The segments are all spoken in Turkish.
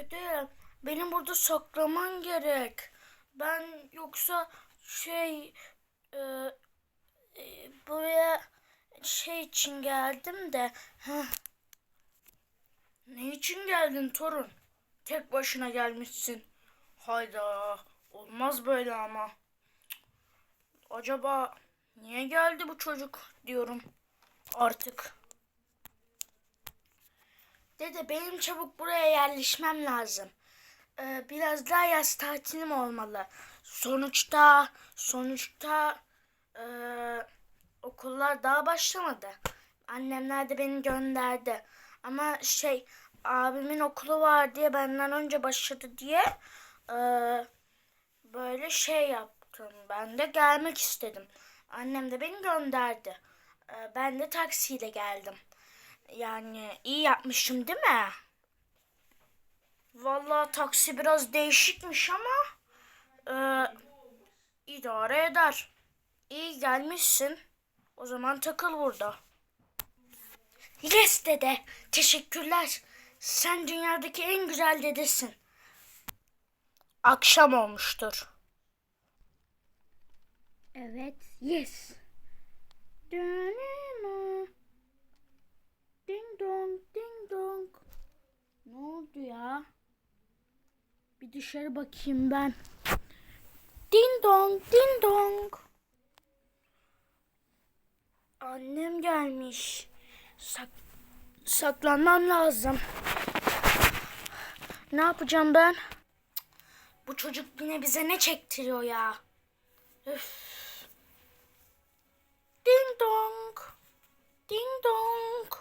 Dede, benim burada saklaman gerek. Ben yoksa şey e, e, buraya şey için geldim de. Ne için geldin torun? Tek başına gelmişsin. Hayda, olmaz böyle ama. Acaba niye geldi bu çocuk diyorum artık. Dede benim çabuk buraya yerleşmem lazım. Ee, biraz daha yaz tatilim olmalı. Sonuçta sonuçta ee, okullar daha başlamadı. Annemler de beni gönderdi. Ama şey abimin okulu var diye benden önce başladı diye ee, böyle şey yaptım. Ben de gelmek istedim. Annem de beni gönderdi. Ee, ben de taksiyle geldim. Yani iyi yapmışım değil mi? Vallahi taksi biraz değişikmiş ama e, idare eder. İyi gelmişsin. O zaman takıl burada. Yes dede. Teşekkürler. Sen dünyadaki en güzel dedesin. Akşam olmuştur. Evet. Yes. Dönema. Ding dong, ding dong. Ne oldu ya? Bir dışarı bakayım ben. Ding dong, ding dong. Annem gelmiş. Sak saklanmam lazım. Ne yapacağım ben? Bu çocuk yine bize ne çektiriyor ya? Üf. Ding dong. Ding dong.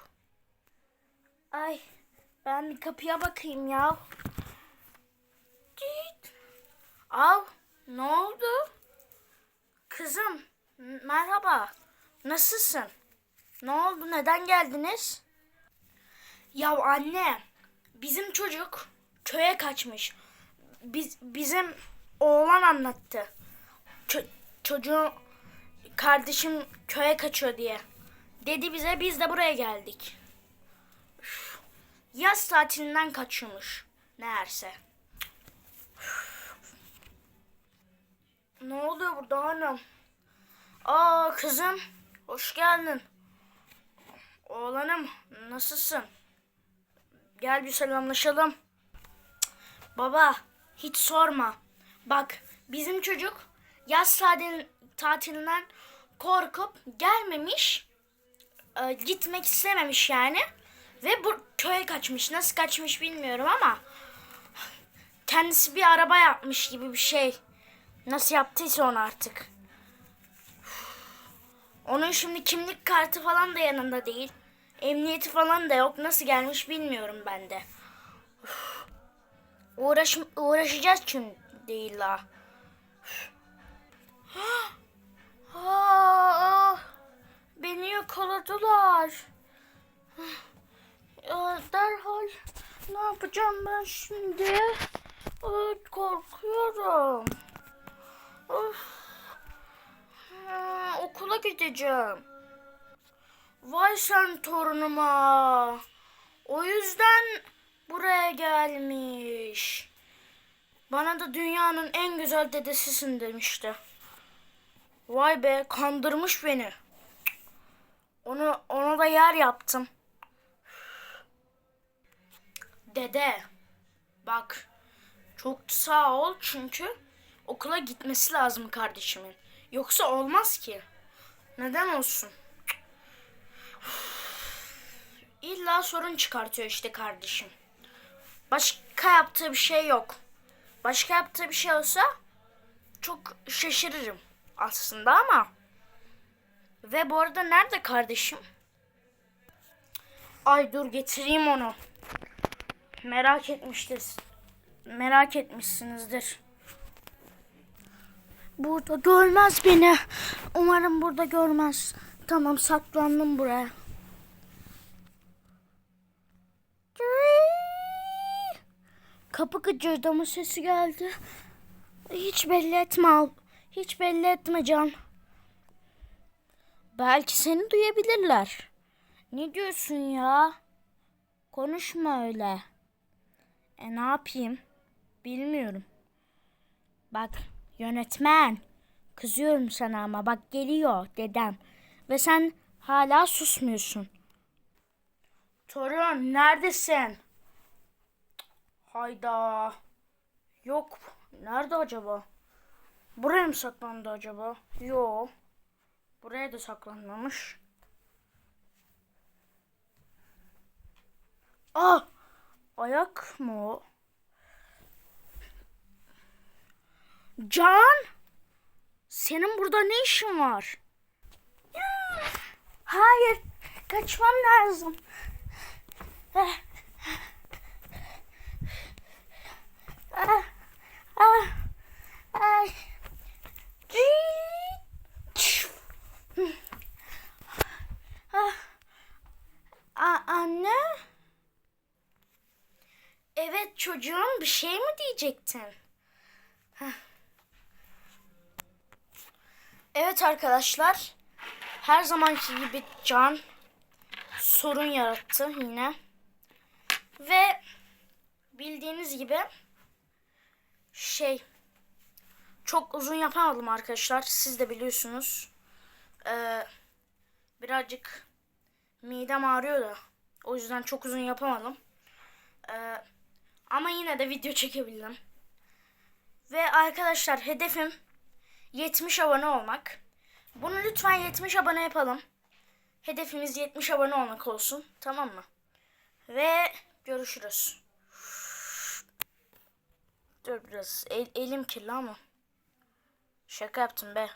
Ben bir kapıya bakayım ya. Git. Al ne oldu? Kızım merhaba. Nasılsın? Ne oldu? Neden geldiniz? Ya anne bizim çocuk köye kaçmış. Biz, bizim oğlan anlattı. Ço- çocuğun kardeşim köye kaçıyor diye. Dedi bize biz de buraya geldik. Yaz tatilinden kaçıyormuş. Meğerse. Ne oluyor burada hanım? Aa kızım. Hoş geldin. Oğlanım nasılsın? Gel bir selamlaşalım. Baba hiç sorma. Bak bizim çocuk yaz tatil, tatilinden korkup gelmemiş. e, gitmek istememiş yani. Ve bu köye kaçmış. Nasıl kaçmış bilmiyorum ama kendisi bir araba yapmış gibi bir şey. Nasıl yaptıysa onu artık. Onun şimdi kimlik kartı falan da yanında değil. Emniyeti falan da yok. Nasıl gelmiş bilmiyorum ben de. Uğraş, uğraşacağız çünkü değil la. Beni yakaladılar. Yapacağım ben şimdi? Ay, korkuyorum. Of. Ha, okula gideceğim. Vay sen torunuma. O yüzden buraya gelmiş. Bana da dünyanın en güzel dedesisin demişti. Vay be kandırmış beni. Onu ona da yer yaptım. Dede bak çok sağ ol çünkü okula gitmesi lazım kardeşimin. Yoksa olmaz ki. Neden olsun? İlla sorun çıkartıyor işte kardeşim. Başka yaptığı bir şey yok. Başka yaptığı bir şey olsa çok şaşırırım aslında ama. Ve bu arada nerede kardeşim? Ay dur getireyim onu. Merak etmiştir. Merak etmişsinizdir. Burada görmez beni. Umarım burada görmez. Tamam saklandım buraya. Kapı gıcırdama sesi geldi. Hiç belli etme al. Hiç belli etme Can. Belki seni duyabilirler. Ne diyorsun ya? Konuşma öyle. E ne yapayım? Bilmiyorum. Bak yönetmen. Kızıyorum sana ama bak geliyor dedem. Ve sen hala susmuyorsun. Torun neredesin? Hayda. Yok. Nerede acaba? Buraya mı saklandı acaba? Yok. Buraya da saklanmamış. Ah! Ayak mı? Can! Senin burada ne işin var? Hayır, kaçmam lazım. Ah. Ah, ah, ay. Ah. A- anne? Evet çocuğum bir şey mi diyecektin? Heh. Evet arkadaşlar. Her zamanki gibi Can sorun yarattı yine. Ve bildiğiniz gibi şey çok uzun yapamadım arkadaşlar. Siz de biliyorsunuz. Ee, birazcık midem ağrıyor da. O yüzden çok uzun yapamadım. Ee, ama yine de video çekebildim. Ve arkadaşlar hedefim 70 abone olmak. Bunu lütfen 70 abone yapalım. Hedefimiz 70 abone olmak olsun. Tamam mı? Ve görüşürüz. Dur biraz. El- elim kirli ama. Şaka yaptım be.